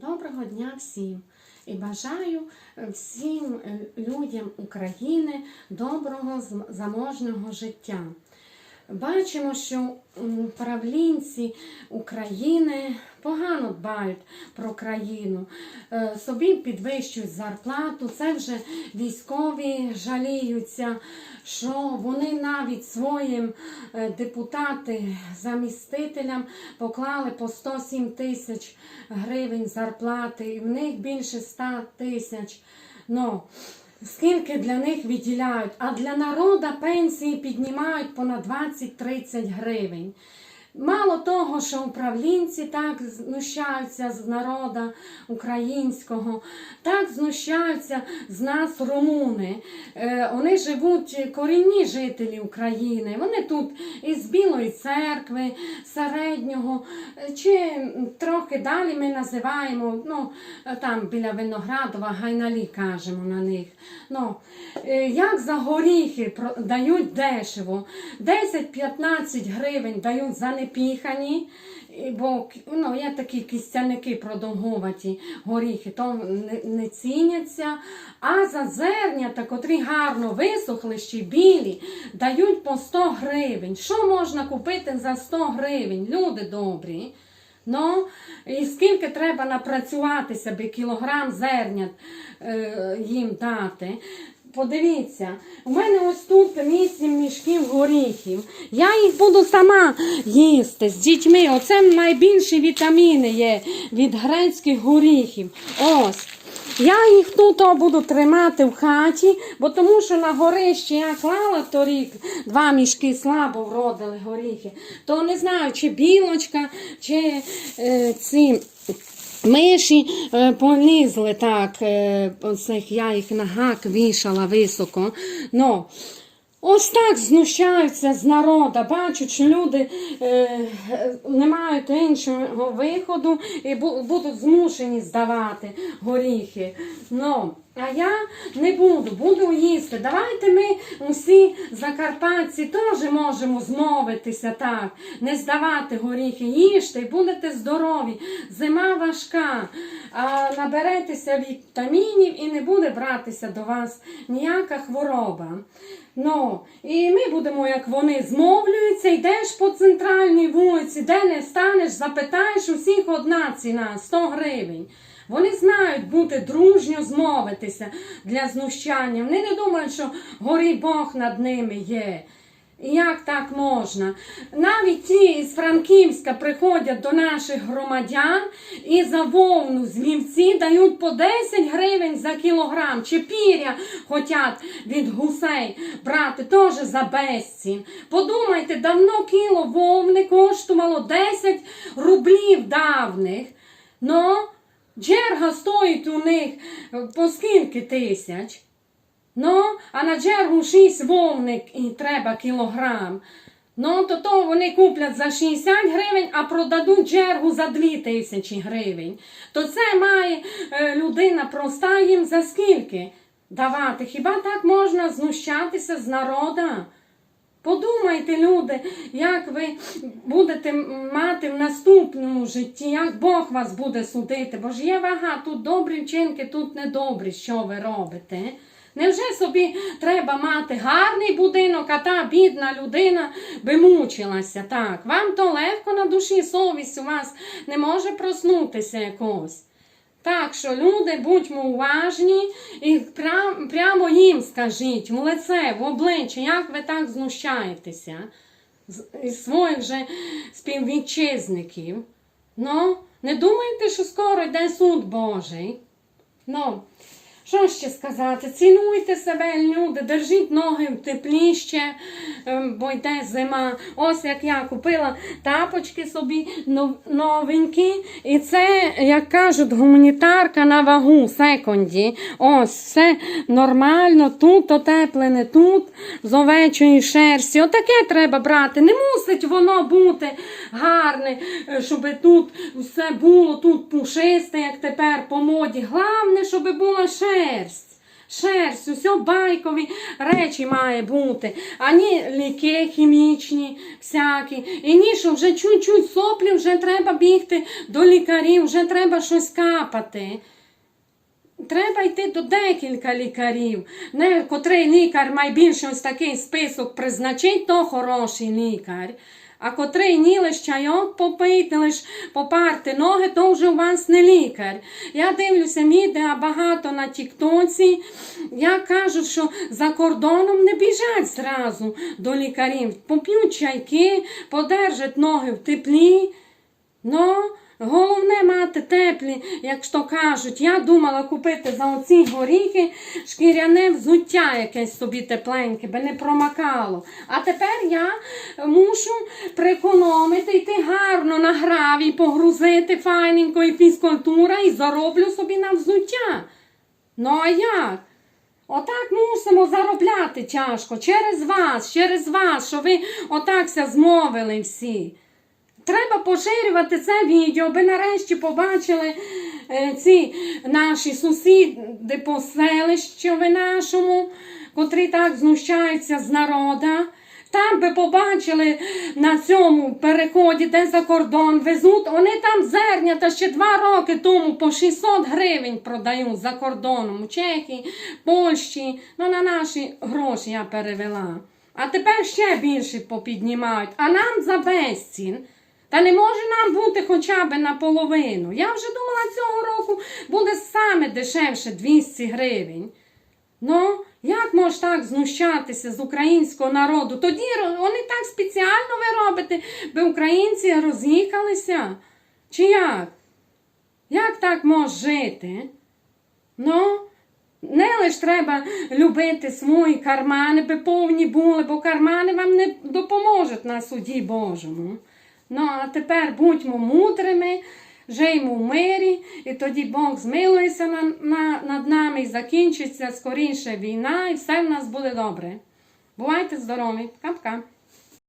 Доброго дня всім і бажаю е, всім е, людям України доброго заможного життя. Бачимо, що правлінці України погано дбають про країну, Е, собі підвищують зарплату. Це вже військові жаліються, що вони навіть своїм е, депутати замістителям поклали по 107 тисяч гривень зарплати, і в них більше 100 тисяч. Ну, Скільки для них виділяють, а для народу пенсії піднімають понад 20-30 гривень. Мало того, що управлінці так знущаються з народу українського, так знущаються з нас румуни. Е, вони живуть корінні жителі України. Вони тут із Білої церкви, середнього, е, чи трохи далі ми називаємо, ну е, там біля Виноградова, гайналі кажемо на них. Ну, як за горіхи дають дешево, 10-15 гривень дають за непіхані, і бо ну, є такі кістяники продовгуваті горіхи, то не, не ціняться. А за зернята, котрі гарно висохли, ще білі, дають по 100 гривень. Що можна купити за 100 гривень? Люди добрі. Ну, і скільки треба напрацюватися, би кілограм зернят е, їм дати. Подивіться, у мене ось тут 8 мішків горіхів. Я їх буду сама їсти з дітьми. Оце найбільші вітаміни є від грецьких горіхів. Ось. Я їх тут буду тримати в хаті, бо тому що на горищі я клала торік два мішки слабо вродили горіхи. То не знаю, чи білочка, чи е, ці. Миші е, полізли так, е, оцих, я їх на гак вішала високо. Но ось так знущаються з народу. Бачать, люди е, не мають іншого виходу і бу- будуть змушені здавати горіхи. Ну, а я не буду, буду їсти. Давайте ми усі закарпатці теж можемо змовитися так, не здавати горіхи, їжте і будете здорові. Зима важка, а наберетеся вітамінів і не буде братися до вас ніяка хвороба. Ну, і ми будемо, як вони, змовлюються, йдеш по центральній вулиці, де не станеш, запитаєш усіх одна ціна 100 гривень. Вони знають бути дружньо змовитися для знущання. Вони не думають, що горі Бог над ними є. Як так можна? Навіть ті з Франківська приходять до наших громадян і за вовну з дають по 10 гривень за кілограм. Чи піря хотять від гусей брати теж за безцін. Подумайте, давно кіло вовни коштувало 10 рублів давних. Ну, джерга стоїть у них по скільки тисяч? Ну, а на джергу 6 вовник і треба кілограм. Ну, то то вони куплять за 60 гривень, а продадуть джергу за 2 тисячі гривень. То це має е, людина проста їм за скільки давати. Хіба так можна знущатися з народа? Подумайте, люди, як ви будете мати в наступному житті, як Бог вас буде судити, бо ж є вага, тут добрі вчинки, тут недобрі, що ви робите. Невже собі треба мати гарний будинок, а та бідна людина би мучилася так? Вам то легко на душі, совість у вас не може проснутися якось. Так що, люди, будьмо уважні і прямо їм скажіть в лице, в обличчя, як ви так знущаєтеся із своїх же співвітчизників. Ну, не думайте, що скоро йде суд Божий. Ну, що ще сказати? Цінуйте себе, люди, держіть ноги тепліще, ем, бо йде зима. Ось як я купила тапочки собі новенькі. І це, як кажуть, гуманітарка на вагу, секунді. Ось, все нормально, тут отеплене, тут з овечої шерсті. Отаке треба брати. Не мусить воно бути гарне, е, щоб тут все було тут пушисте, як тепер по моді. Головне, щоб була шерсть. Шерсть, Шерсть, усе байкові речі має бути, а не ліки хімічні, всякі. І ні, що вже чуть-чуть соплі, вже треба бігти до лікарів, вже треба щось капати. Треба йти до декілька лікарів. Не котрий лікар має більше ось такий список призначить, то хороший лікар. А котрий ні лиш чайок попити, лиш попарти ноги, то вже у вас не лікар. Я дивлюся відео багато на Тіктоці. Я кажу, що за кордоном не біжать зразу до лікарів. Поп'ють чайки, подержать ноги в теплі. Ну, головне мати теплі, як то кажуть. Я думала купити за оці горіхи шкіряне взуття якесь собі тепленьке, би не промакало. А тепер я мушу прекономити, йти гарно на гравій, погрузити файненько і фізкультура і зароблю собі на взуття. Ну а як? Отак мусимо заробляти тяжко через вас, через вас, що ви отакся змовили всі. Треба поширювати це відео, аби нарешті побачили е, ці наші сусіди по селищові нашому, котрі так знущаються з народа. Там би побачили на цьому переході, де за кордон везуть, вони там зернята ще два роки тому по 600 гривень продають за кордоном у Чехії, Польщі. Ну на наші гроші я перевела. А тепер ще більше попіднімають, а нам за безцін. Та не може нам бути хоча б наполовину. Я вже думала, цього року буде саме дешевше 200 гривень. Ну, як може так знущатися з українського народу? Тоді вони так спеціально ви робите, би українці роз'їхалися? Чи як? Як так може жити? Ну, не лише треба любити свої кармани, би повні були, бо кармани вам не допоможуть на суді Божому. Ну, а тепер будьмо мудрими, жиймо в мирі, і тоді Бог змилується на, на, над нами і закінчиться скоріше війна, і все в нас буде добре. Бувайте здорові! Кап-кап!